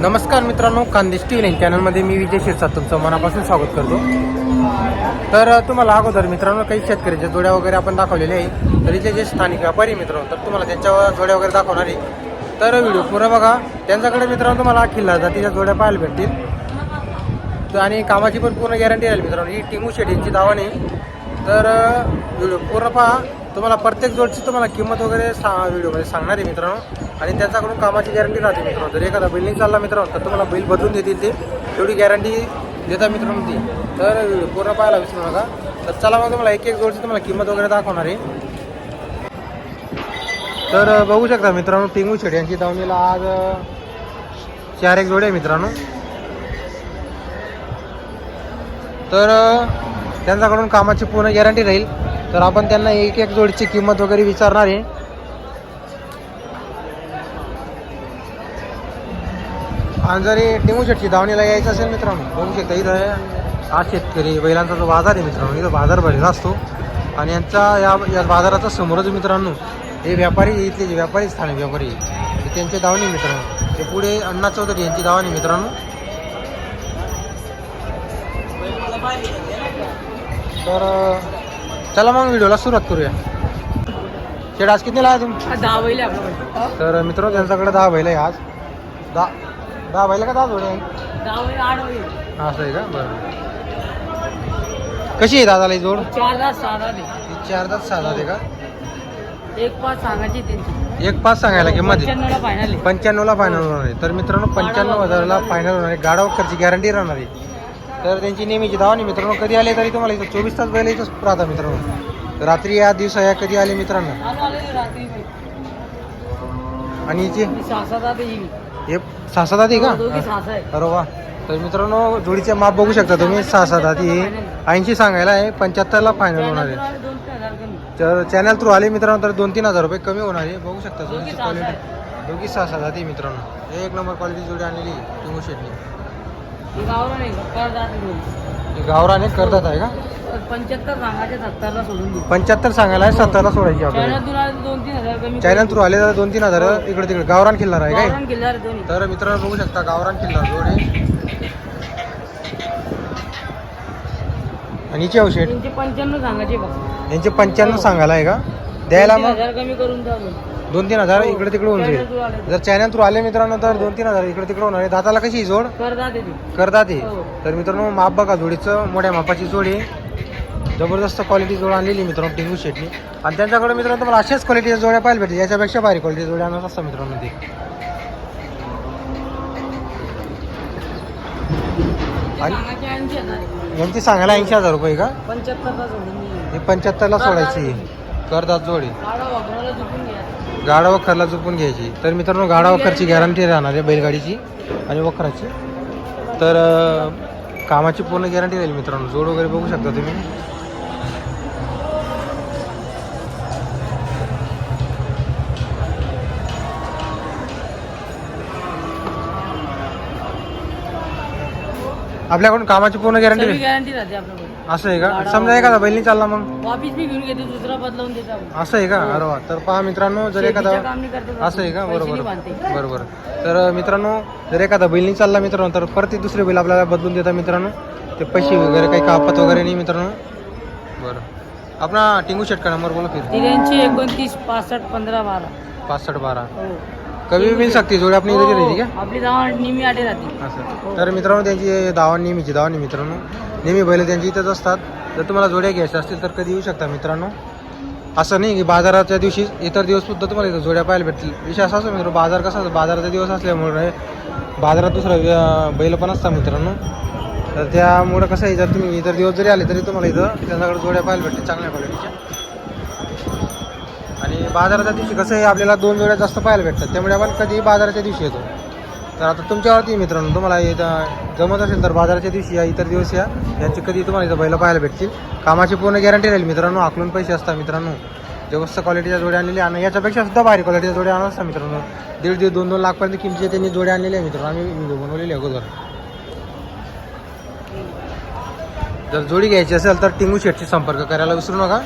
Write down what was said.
नमस्कार मित्रांनो Khandesh T V चॅनलमध्ये मी विजय शिरसाट तुमचं मनापासून स्वागत करतो. तर तुम्हाला अगोदर मित्रांनो काही शेतकऱ्याच्या जोड्या वगैरे आपण दाखवलेले आहे तरी जे जे स्थानिक व्यापारी मित्रांनो तर तुम्हाला त्यांच्या जोड्या वगैरे दाखवणार आहे. तर व्हिडिओ पुरा बघा. त्यांच्याकडे मित्रांनो तुम्हाला खिल्ला जातीच्या जोड्या पाहायला भेटतील. तर आणि कामाची पण पूर्ण गॅरंटी राहील मित्रांनो. ही टिमू शेडींची दावा नाही तर व्हिडिओ पूर्ण पहा. तुम्हाला प्रत्येक जोडची तुम्हाला किंमत वगैरे सा व्हिडिओमध्ये सांगणार आहे मित्रांनो. आणि त्यांच्याकडून कामाची गॅरंटी राहते मित्रांनो. जर एखादा बिल्डिंग चालला मित्रांनो तर तुम्हाला बिल बदलून देतील ते. तेवढी गॅरंटी देतात मित्रांनो ती. तर पूर्ण पाहायला विसरू नका तर चला मग तुम्हाला एक एक जोडची तुम्हाला किंमत वगैरे दाखवणार आहे. तर बघू शकता मित्रांनो टिंगू शेड यांची दावणीला आज चार एक जोडे आहे मित्रांनो. तर त्यांच्याकडून कामाची पूर्ण गॅरंटी राहील. तर आपण त्यांना एक एक जोडीची किंमत वगैरे विचारणार आहे. आणि जरी टिंगू शेटची दावणीला यायचं असेल मित्रांनो बघू शकता इथं हा शेतकरी बैलांचा जो बाजार आहे मित्रांनो इथं बाजार भरलेला असतो. आणि यांचा या या बाजाराचा समोरच मित्रांनो हे व्यापारी इथले जे व्यापारी स्थानिक व्यापारी आहे, त्यांचे दावणी मित्रांनो. ते पुढे अण्णा चौधरी यांची दावणी मित्रांनो. तर चला मग व्हिडिओला सुरुवात करूया. शेड आज किती लावा तुम्ही दहा बैल आहे तर मित्र त्यांच्याकडे दहा बैल आहे आज. दहा दहा बैल का दहा जोडे आहे? असं आहे का? बरं. कशी आहे दादाला ही जोड? चार दहा सहा दहा दे. ही चार सहा आहे का? एक पाच सांगायची एक पाच सांगायला किंमत आहे. पंच्याण्णवला फायनल आहे. पंच्याण्णवला फायनल होणार आहे. तर मित्रांनो पंच्याण्णव हजाराला फायनल होणार आहे. गाडा वक्करची गॅरंटी राहणार आहे. तर त्यांची नेहमीची धावा नाही मित्रांनो. कधी आले तरी तुम्हाला इथं चोवीस तास बैल इथंच राहता मित्रांनो. रात्री या दिवसा या कधी आले मित्रांनो. आणि हिची हे सहा सात आधी का आहे. अरे वा. तर मित्रांनो जोडीचे माप बघू शकता तुम्ही. सहा सात आधी ऐंशी सांगायला आहे. पंच्याहत्तरला फायनल होणार आहे. तर चॅनल थ्रू आले मित्रांनो तर दोन तीन हजार रुपये कमी होणार आहे. बघू शकता जोडीची क्वालिटी. दोघी सहा सात आधी मित्रांनो हे एक नंबर क्वालिटी जोडी आणलेली टिंगू शेटनी गावला नाही कर जाते दोन. हे गावराने करतात आहे का? पंच्याहत्तर सांगायचे सत्तरला सोडून देऊ. पंच्याहत्तर सांगायला आहे सत्तरला सोडायची आपल्याला. चॅनल आले दोन तीन हजार कमी चॅनल थ्रू आले तर दोन तीन हजार इकडे तिकडे. गावरान खिल्लार आहे काय? गावरान दोन्ही. तर मित्रांनो बघू शकता गावरान खिल्लार जोडी आणि हिची औषध. त्यांचे पंच्याण्णव सांगायचे बघ. यांचे पंच्याण्णव सांगायला आहे का? द्यायला मग हजार कमी करून द्या दोन. दोन तीन हजार इकडे तिकडे होऊन Channel जाईल through आले. जर चॅनल थ्रू आले मित्रांनो तर दोन तीन हजार इकडे तिकडे होणार आहे दाताला कशी ही जोड कर जाते ते करतात हे हो. तर मित्रांनो माप बघा जोडीचं मोठ्या मापाची जोडी आहे. जबरदस्त क्वालिटी जोड आणलेली मित्रांनो टिंगू शेटनी आणि त्यांच्याकडे मित्रांनो तुम्हाला अशाच क्वालिटीच्या जोड्या पाहायला भेटतील याच्यापेक्षा भारी क्वालिटी जोड्या आणत असतात मित्रांनो ते आणि सांगायचे ऐंशी हजार आहे. यांची सांगायला ऐंशी हजार रुपये का पंच्याहत्तरला सोडून देऊ. हे पंच्याहत्तरला सोडायची करतात जोडी. गाडा वखरला चुकून घ्यायची. तर मित्रांनो गाडा वखरची गॅरंटी राहणार आहे बैलगाडीची आणि वखराची. तर कामाची पूर्ण गॅरंटी राहील मित्रांनो. जोड वगैरे बघू शकता तुम्ही. आपल्याकडून कामाची पूर्ण गॅरंटी सगळी राहील गॅरंटी राहते आपल्याकडे असं आहे का? समजा एखादा बैल नाही चालला मग? वापिस बी घेऊन घेतो दुसरा बदलावून देतो आपण. असं आहे का? अरे वा. तर पहा मित्रांनो जर एखादा शेतीचं काम नाही करत असं आहे का? पैसे बरोबर. नाही बांधते. बरोबर. तर मित्रांनो जर एखादा बैल नाही चालला मित्रांनो तर परत ते दुसरे बैल आपल्याला बदलून देतात मित्रांनो. ते पैसे वगैरे काही कापत वगैरे नाही मित्रांनो. बरं. आपला टिंगू शेट का नंबर बोला फिर. एकोणतीस पासष्ट पंधरा बारा. पासष्ट बारा. हो. कमी मिळू शकते जोडी आपली इथे राहते का आपली जावा निमी आटे राहते असं तर मित्रांनो त्यांची दावा नेहमीची दावा नाही मित्रांनो नेहमी बैल त्यांची इथंच असतात. जर तुम्हाला जोड्या घ्यायच्या असतील तर कधी येऊ शकता मित्रांनो. असं नाही की बाजाराच्या दिवशी इतर दिवस सुद्धा तुम्हाला इथं जोड्या पाहायला भेटतील. विषय असा असतो मित्र बाजार कसा असतो? बाजाराचा दिवस असल्यामुळे बाजारात दुसरा बैल पण असतात मित्रांनो. तर त्यामुळं कसं आहे जर तुम्ही इतर दिवस जरी आले तरी तुम्हाला इथं त्यांच्याकडे जोड्या पाहायला भेटतील चांगल्या क्वालिटीच्या आणि बाजाराच्या दिवशी कसं आहे आपल्याला दोन जोड्या जास्त पाहायला भेटतात त्यामुळे आपण कधी बाजाराच्या दिवशी येतो. तर आता तुमच्यावरती मित्रांनो तुम्हाला इथं जमत असेल तर बाजाराच्या दिवशी या इतर दिवस या. यांची कधी तुम्हाला इथं बैलं पाहायला भेटतील. कामाची पूर्ण गॅरंटी राहील मित्रांनो आकलून पैसे असतात मित्रांनो. जबस्त क्वालिटीच्या जोड्या आणलेल्या आणि याच्यापेक्षा सुद्धा भारी क्वालिटीच्या जोड्या आणत असतात मित्रांनो. दीड दीड दोन दोन लाखपर्यंत किमतीचे त्यांनी जोड्या आणलेल्या आहे मित्रांनो. आम्ही व्हिडिओ बनवलेले अगोदर. जर जोडी घ्यायची असेल तर टिंगू शेटशी संपर्क करायला विसरू नका.